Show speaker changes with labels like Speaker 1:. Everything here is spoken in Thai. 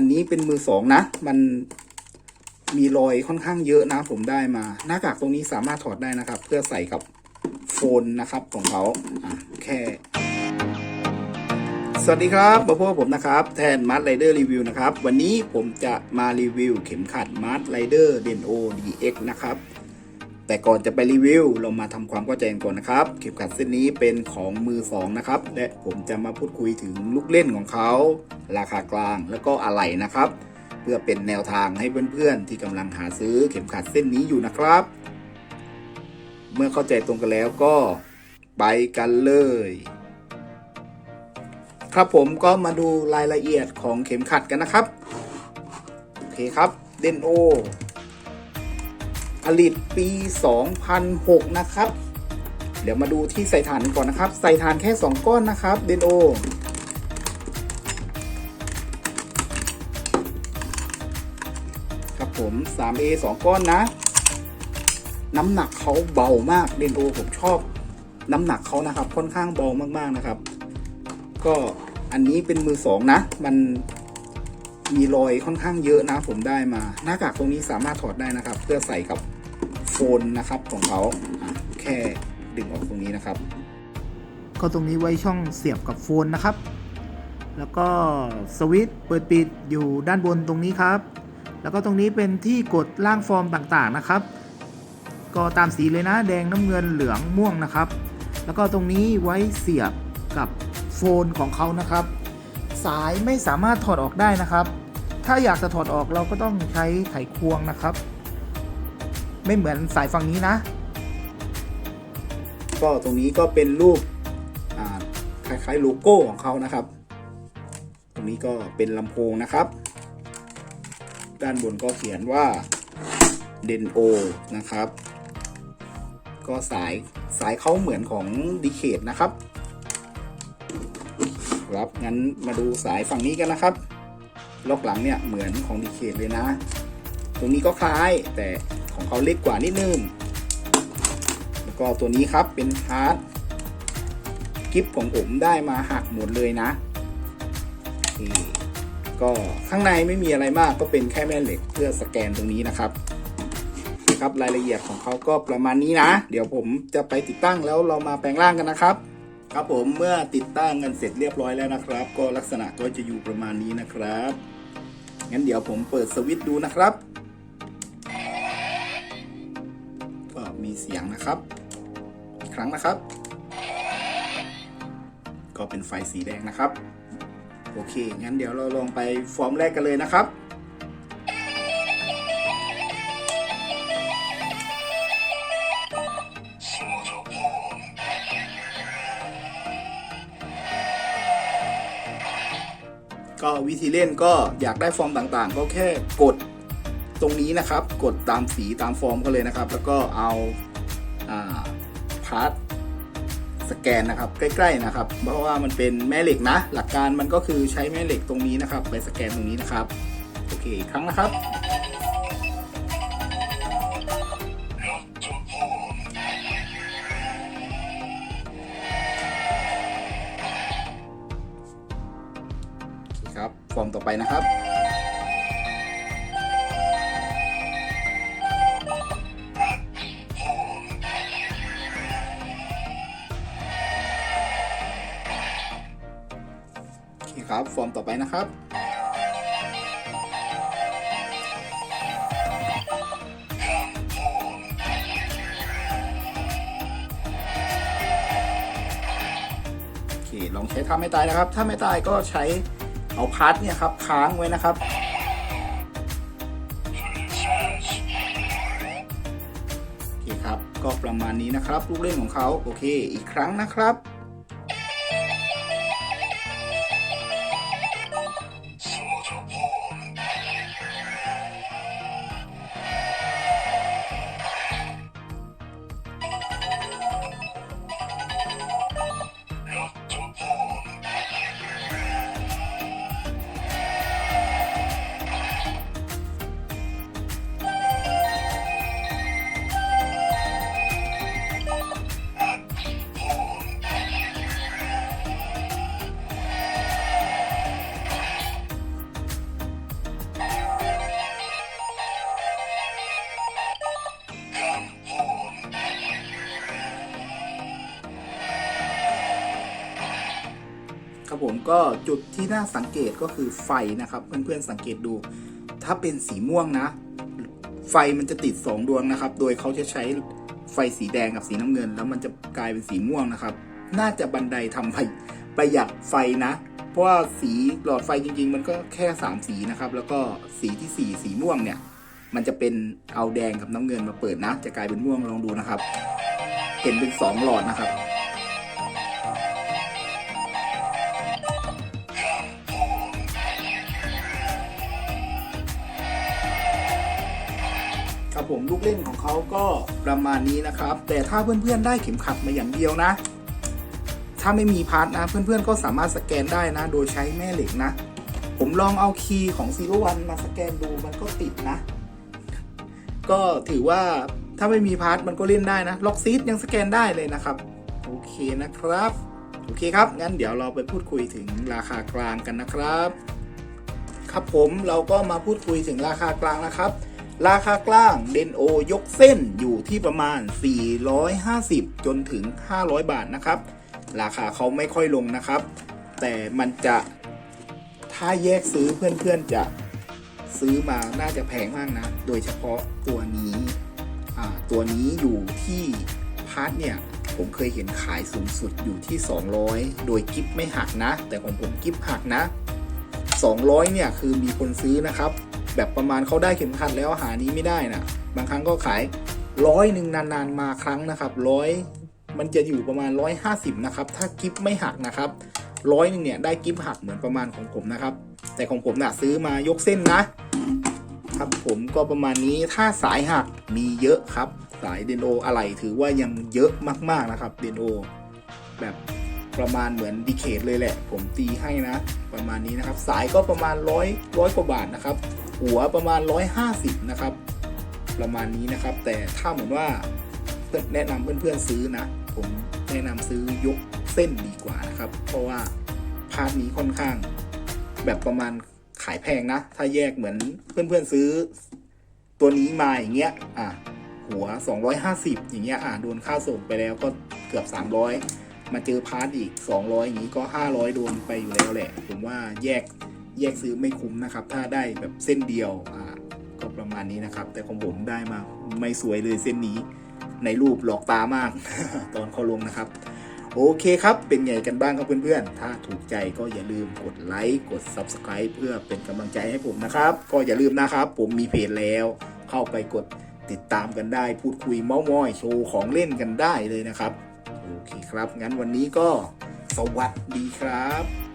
Speaker 1: อันนี้เป็นมือสองนะ มันมีรอยค่อนข้างเยอะนะ ผมได้มา หน้ากากตรงนี้สามารถถอดได้นะครับ เพื่อใส่กับโฟนนะครับของเขาอะแค่ สวัสดีครับมาพบกับผมนะครับ แทนมาร์ทไรเดอร์รีวิวนะครับ วันนี้ผมจะมารีวิวเข็มขัดมาร์ทไรเดอร์เดนโอดีเอ็กนะครับ แต่ก่อนจะไปรีวิว เรามาทำความเข้าใจกันก่อนนะครับ เข็มขัดเส้นนี้เป็นของมือสองนะครับ และผมจะมาพูดคุยถึงลูกเล่นของเขา ราคากลางแล้วก็อะไหล่นะครับ เพื่อเป็นแนวทางให้เพื่อนๆ ที่กำลังหาซื้อเข็มขัดเส้นนี้อยู่นะครับ เมื่อเข้าใจตรงกันแล้วก็ไปกันเลยครับผมก็มาดูรายละเอียดของเข็มขัดกันนะครับ โอเคครับเดนโอ ลิตปี 2006 นะครับ เดี๋ยวมาดูที่ใส่ถ่านก่อนนะครับ ใส่ถ่านแค่ 2 ก้อนนะครับเดนโอครับผม 3A 2 ก้อนนะ น้ำหนักเขาเบามากเดนโอผมชอบ น้ำหนักเขานะครับ ค่อนข้างเบามากๆนะครับ ก็อันนี้เป็นมือสองนะ มันมีรอยค่อนข้างเยอะนะผมได้มา หน้ากากตรงนี้สามารถถอดได้นะครับ เพื่อใส่กับ โฟนนะครับของเขาแค่ดึงออกตรงนี้นะครับ ก็ตรงนี้ไว้ช่องเสียบกับโฟนนะครับ แล้วก็สวิตช์เปิดปิดอยู่ด้านบนตรงนี้ครับ แล้วก็ตรงนี้เป็นที่กดล่างฟอร์มต่างๆนะครับ ก็ตามสีเลยนะแดงน้ำเงินเหลืองม่วงนะครับ แล้วก็ตรงนี้ไว้เสียบกับโฟนของเขานะครับ สายไม่สามารถถอดออกได้นะครับ ถ้าอยากจะถอดออกเราก็ต้องใช้ไขควงนะครับ ไม่เหมือนสายฝั่งนี้นะ ก็ตรงนี้ก็เป็นรูปคล้ายๆโลโก้ของเขานะครับ ตรงนี้ก็เป็นลำโพงนะครับ ด้านบนก็เขียนว่าเดนโอนะครับ ก็สายสายเขาเหมือนของดีเคดนะครับ ครับงั้นมาดูสายฝั่งนี้กันนะครับ ล็อกหลังเนี่ยเหมือนของดีเคดเลยนะ ตรงนี้ก็คล้ายแต่ ของเขาเล็กกว่านิดนึง แล้วก็ตัวนี้ครับเป็นฮาร์ดกิฟของผมได้มาหักหมดเลยนะก็ข้างในไม่มีอะไรมากก็เป็นแค่แม่เหล็กเพื่อสแกนตรงนี้นะครับครับรายละเอียดของเขาก็ประมาณนี้นะ เดี๋ยวผมจะไปติดตั้งแล้วเรามาแปลงร่างกันนะครับ ครับผมเมื่อติดตั้งกันเสร็จเรียบร้อยแล้วนะครับ ก็ลักษณะก็จะอยู่ประมาณนี้นะครับงั้นเดี๋ยวผมเปิดสวิตช์ดูนะครับ เสียงนะครับ อีกครั้งนะครับ ก็เป็นไฟสีแดงนะครับ โอเค งั้นเดี๋ยวเราลองไปฟอร์มแรกกันเลยนะครับก็วิธีเล่นก็อยากได้ฟอร์มต่างๆ ก็แค่กดตรงนี้นะครับ กดตามสีตามฟอร์มก็เลยนะครับ แล้วก็เอาอา พาร์ทสแกนนะครับใกล้ๆนะครับ เพราะว่ามันเป็นแม่เหล็กนะ หลักการมันก็คือใช้แม่เหล็กตรงนี้นะครับ ไปสแกนตรงนี้นะครับโอเคอีกครั้งนะครับครับฟอร์มต่อไปนะครับ ครับ ฟอร์มต่อไปนะครับ โอเค ลองใช้ท่าไม่ตายนะครับ ถ้าไม่ตายก็ใช้เอาพาร์ทเนี่ยครับ ค้างไว้นะครับโอเคครับ ก็ประมาณนี้นะครับ ลูกเล่นของเขาโอเค อีกครั้งนะครับ ครับผมก็จุดที่น่าสังเกตก็คือไฟนะครับ เพื่อนๆสังเกตดู ถ้าเป็นสีม่วงนะ ไฟมันจะติด 2 ดวงนะครับ โดยเขาจะใช้ไฟสีแดงกับสีน้ำเงิน แล้วมันจะกลายเป็นสีม่วงนะครับ น่าจะบันไดทำไปประหยัดไฟนะ เพราะว่าสีหลอดไฟจริง ๆ มันก็แค่ 3 สีนะครับ แล้วก็สีที่ 4 สีม่วงเนี่ย มันจะเป็นเอาแดงกับน้ำเงินมาเปิดนะ จะกลายเป็นม่วงลองดูนะครับ เห็นเป็น 2 หลอดนะครับ ครับผมลูกเล่นของเขาก็ประมาณนี้นะครับ แต่ถ้าเพื่อนๆได้เข็มขัดมาอย่างเดียวนะ ถ้าไม่มีพาร์ทนะเพื่อนๆก็สามารถสแกนได้นะ โดยใช้แม่เหล็กนะ ผมลองเอาคีย์ของซีโรวันมาสแกนดูมันก็ติดนะ ก็ถือว่าถ้าไม่มีพาร์ทมันก็เล่นได้นะล็อกซีดยังสแกนได้เลยนะครับ โอเคนะครับ โอเคครับ งั้นเดี๋ยวเราไปพูดคุยถึงราคากลางกันนะครับ ครับผมเราก็มาพูดคุยถึงราคากลางนะครับ ราคากลางเดนโอยกเส้นอยู่ที่ประมาณ 450 จนถึง 500 บาทนะครับ ราคาเขาไม่ค่อยลงนะครับ แต่มันจะถ้าแยกซื้อเพื่อนๆจะซื้อมาน่าจะแพงมากนะ โดยเฉพาะตัวนี้ตัวนี้อยู่ที่พาร์ทเนี่ยผมเคยเห็นขายสูงสุดอยู่ที่ 200 โดยกิฟไม่หักนะ แต่ของผมกิฟหักนะ 200 เนี่ยคือมีคนซื้อนะครับ แบบประมาณเขาได้เข็มขัดแล้วหานี้ไม่ได้นะบางครั้งก็ขายร้อยหนึ่งนานๆมาครั้งนะครับร้อยมันจะอยู่ประมาณ 150 นะครับ ถ้ากิฟไม่หักนะครับร้อยหนึ่งเนี่ยได้กิฟหักเหมือนประมาณของผมนะครับ แต่ของผมน่ะซื้อมายกเส้นนะ ครับผมก็ประมาณนี้ถ้าสายหักมีเยอะครับ สายเดนโออะไรถือว่ายังเยอะมากๆนะครับเดนโอแบบประมาณเหมือนดีเคทเลยแหละ ผมตีให้นะ ประมาณนี้นะครับ สายก็ประมาณร้อยร้อยกว่าบาทนะครับ หัวประมาณ 150 นะครับ ประมาณนี้นะครับ แต่ถ้าเหมือนว่าแนะนำเพื่อนๆซื้อนะ ผมแนะนำซื้อยกเส้นดีกว่านะครับ เพราะว่าพาร์ทนี้ค่อนข้างแบบประมาณขายแพงนะ ถ้าแยกเหมือนเพื่อนๆซื้อ ตัวนี้มาอย่างเงี้ยอะหัว 250 อย่างเงี้ยอะโดนค่าส่งไปแล้วก็เกือบ 300 มาเจอพาร์ทอีก 200 อย่างนี้ก็ 500 โดนไปอยู่แล้วแหละ ผมว่าแยก แยกซื้อไม่คุ้มนะครับ ถ้าได้แบบเส้นเดียวอ่าก็ประมาณนี้นะครับ แต่ของผมได้มาไม่สวยเลยเส้นนี้ในรูปหลอกตามาก ตอนเขาลงนะครับ โอเคครับ เป็นไงกันบ้างครับเพื่อนๆ ถ้าถูกใจก็อย่าลืมกดไลค์กด Subscribe เพื่อเป็นกำลังใจให้ผมนะครับ ก็อย่าลืมนะครับ ผมมีเพจแล้ว เข้าไปกดติดตามกันได้ พูดคุยเมาส์มอยโชว์ของเล่นกันได้เลยนะครับ โอเคครับ งั้นวันนี้ก็สวัสดีครับ